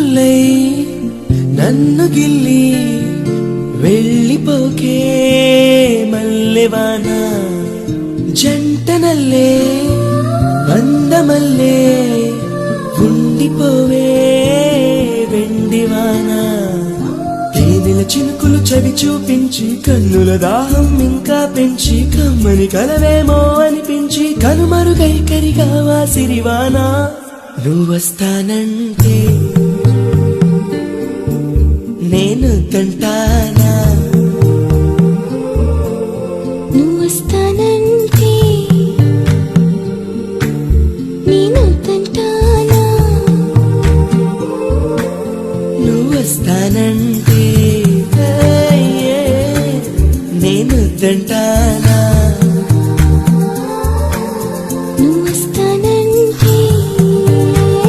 ಮುಲ್ಲೈ నన్ను గిల్లి వెళ్ళిపోకే మల్లెవాన జంటనల్లే అందమల్లే ఉండిపోవే వెండివానా తేనెల చినుకులు చవి చూపించి కన్నుల దాహం ఇంకా పెంచి కమ్మని కలవేమో అనిపించి కనుమరుగైకరిగా సిరివానా నువ్వొస్తానంటే నేను తంటానా నువ్వు వస్తానంటే నేను తంటానా నువ్వొస్తానంటే నేను తంటానా